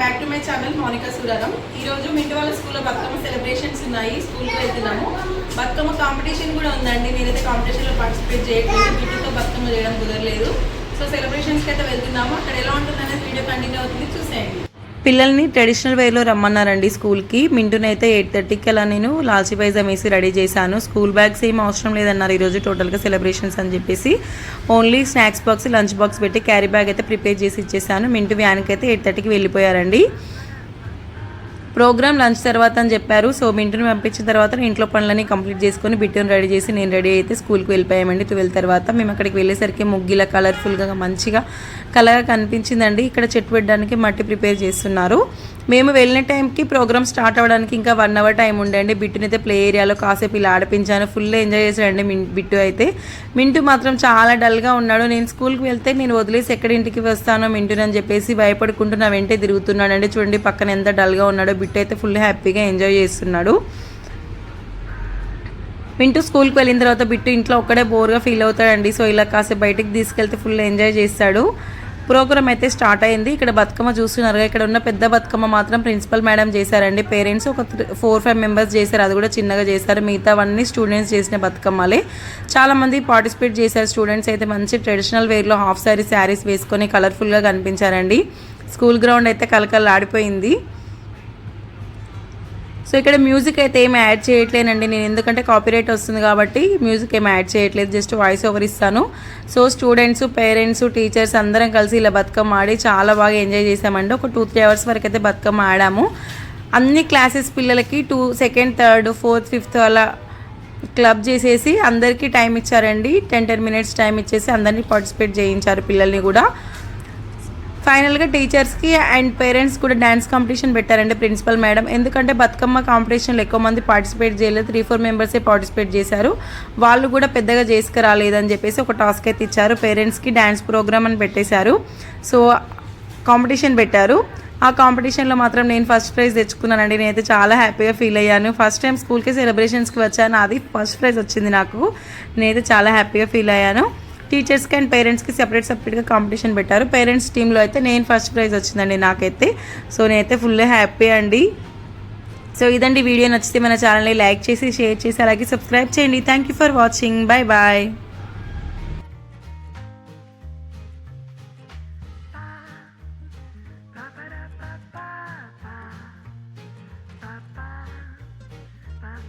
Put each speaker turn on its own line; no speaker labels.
Back to my channel Monika Suraram ఈ రోజు మింటి వాళ్ళ స్కూల్లో బతుకమ్మ సెలబ్రేషన్స్ ఉన్నాయి. స్కూల్కి వెళ్తున్నాము. బతుకమ్మ కాంపిటీషన్ కూడా ఉందండి. నేనైతే కాంపిటీషన్లో పార్టిసిపేట్ చేయట్లేదు. మింటితో బతుకమ్మ చేయడం కుదరలేదు. సో సెలబ్రేషన్స్కి అయితే వెళ్తున్నాము. అక్కడ ఎలా ఉంటుందనేది వీడియో కంటిన్యూ అవుతుంది. చూసేయండి.
పిల్లల్ని ట్రెడిషనల్ వేలో రమ్మన్నారండి స్కూల్కి మింటునైతే ఎయిట్ థర్టీకి అలా నేను లాల్చి పైజామ్ వేసి రెడీ చేశాను. స్కూల్ బ్యాగ్స్ ఏం అవసరం లేదన్నారు ఈరోజు టోటల్గా సెలబ్రేషన్స్ అని చెప్పేసి. Only snacks box lunch box పెట్టి క్యారీ బ్యాగ్ అయితే ప్రిపేర్ చేసి ఇచ్చేసాను. మింటు వ్యాన్కి అయితే ఎయిట్ థర్టీకి వెళ్ళిపోయారండి. ప్రోగ్రామ్ లంచ్ తర్వాత అని చెప్పారు. సో ఇంటిని పంపించిన తర్వాత ఇంట్లో పనులన్నీ కంప్లీట్ చేసుకొని బిట్టుని రెడీ చేసి నేను రెడీ అయితే స్కూల్కి వెళ్ళిపోయామండి ట్వెల్వ్ తర్వాత. మేము అక్కడికి వెళ్ళేసరికి ముగ్గిలా కలర్ఫుల్గా మంచిగా కలగా కనిపించిందండి. ఇక్కడ చెట్టు పెట్టడానికి మట్టి ప్రిపేర్ చేస్తున్నారు. మేము వెళ్ళిన టైంకి ప్రోగ్రామ్ స్టార్ట్ అవ్వడానికి ఇంకా వన్ అవర్ టైం ఉండండి బిట్టునైతే ప్లే ఏరియాలో కాసేపు ఇలా ఆడిపించాను. ఫుల్ ఎంజాయ్ చేశాడండి మిన్ బిట్టు అయితే. మింటు మాత్రం చాలా డల్గా ఉన్నాడు. నేను స్కూల్కి వెళ్తే నేను వదిలేసి ఎక్కడ ఇంటికి వస్తానో మింటుని అని చెప్పేసి భయపడుకుంటూ నా వెంటే తిరుగుతున్నాడండి. చూడండి పక్కన ఎంత డల్గా ఉన్నాడో. బిట్టు అయితే ఫుల్ హ్యాపీగా ఎంజాయ్ చేస్తున్నాడు. మింటూ స్కూల్కి వెళ్ళిన తర్వాత బిట్టు ఇంట్లో ఒక్కడే బోర్గా ఫీల్ అవుతాడండి. సో ఇలా కాసేపు బయటికి తీసుకెళ్తే ఫుల్ ఎంజాయ్ చేస్తాడు. ప్రోగ్రామ్ అయితే స్టార్ట్ అయింది. ఇక్కడ బతుకమ్మ చూస్తున్నారుగా ఇక్కడ ఉన్న పెద్ద బతుకమ్మ మాత్రం ప్రిన్సిపల్ మేడం చేశారండి. పేరెంట్స్ ఒక ఫోర్ ఫైవ్ మెంబర్స్ చేశారు. అది కూడా చిన్నగా చేశారు. మిగతావన్నీ స్టూడెంట్స్ చేసిన బతుకమ్మలే. చాలా మంది పార్టిసిపేట్ చేశారు. స్టూడెంట్స్ అయితే మంచి ట్రెడిషనల్ వేర్లో హాఫ్ శారీ శారీస్ వేసుకొని కలర్ఫుల్గా కనిపించారండి. స్కూల్ గ్రౌండ్ అయితే కలకల ఆడిపోయింది సో ఇక్కడ మ్యూజిక్ అయితే ఏమి యాడ్ చేయట్లేనండి. నేను ఎందుకంటే కాపీరైట్ వస్తుంది కాబట్టి మ్యూజిక్ ఏమి యాడ్ చేయట్లేదు. జస్ట్ వాయిస్ ఓవర్ ఇస్తాను. సో స్టూడెంట్స్ పేరెంట్స్ టీచర్స్ అందరం కలిసి ఇలా బతుకమ్మ ఆడి చాలా బాగా ఎంజాయ్ చేసామండి ఒక టూ త్రీ అవర్స్ వరకు అయితే బతుకమ్మ ఆడాము. అన్ని క్లాసెస్ పిల్లలకి two second third fourth fifth అలా క్లబ్ చేసేసి అందరికీ టైం ఇచ్చారండి. టెన్ టెన్ మినిట్స్ టైం ఇచ్చేసి అందరినీ పార్టిసిపేట్ చేయించారు పిల్లల్ని కూడా. ఫైనల్గా టీచర్స్కి అండ్ పేరెంట్స్ కూడా డ్యాన్స్ కాంపిటీషన్ పెట్టారండి ప్రిన్సిపల్ మేడం ఎందుకంటే బతుకమ్మ కాంపిటీషన్లో ఎక్కువ మంది పార్టిసిపేట్ చేయలేదు. త్రీ ఫోర్ మెంబర్సే పార్టిసిపేట్ చేశారు. వాళ్ళు కూడా పెద్దగా చేసుకురాలేదని చెప్పేసి ఒక టాస్క్ అయితే ఇచ్చారు. పేరెంట్స్కి డ్యాన్స్ ప్రోగ్రామ్ అని పెట్టేశారు. సో కాంపిటీషన్ పెట్టారు. ఆ కాంపిటీషన్లో మాత్రం నేను ఫస్ట్ ప్రైజ్ తెచ్చుకున్నానండి. నేనైతే చాలా హ్యాపీగా ఫీల్ అయ్యాను. ఫస్ట్ టైం స్కూల్కి సెలబ్రేషన్స్కి వచ్చాను. అది ఫస్ట్ ప్రైజ్ వచ్చింది నాకు. నేనైతే చాలా హ్యాపీగా ఫీల్ అయ్యాను. టీచర్స్కి అండ్ పేరెంట్స్కి సెపరేట్ సెపరేట్గా కాంపిటీషన్ పెట్టారు. పేరెంట్స్ టీంలో అయితే నేను ఫస్ట్ ప్రైజ్ వచ్చిందండి నాకైతే. సో నేనైతే ఫుల్ హ్యాపీ అండి. సో ఇదండి వీడియో. నచ్చితే మన ఛానల్ని లైక్ చేసి షేర్ చేసి అలాగే సబ్స్క్రైబ్ చేయండి. Thank you for watching bye bye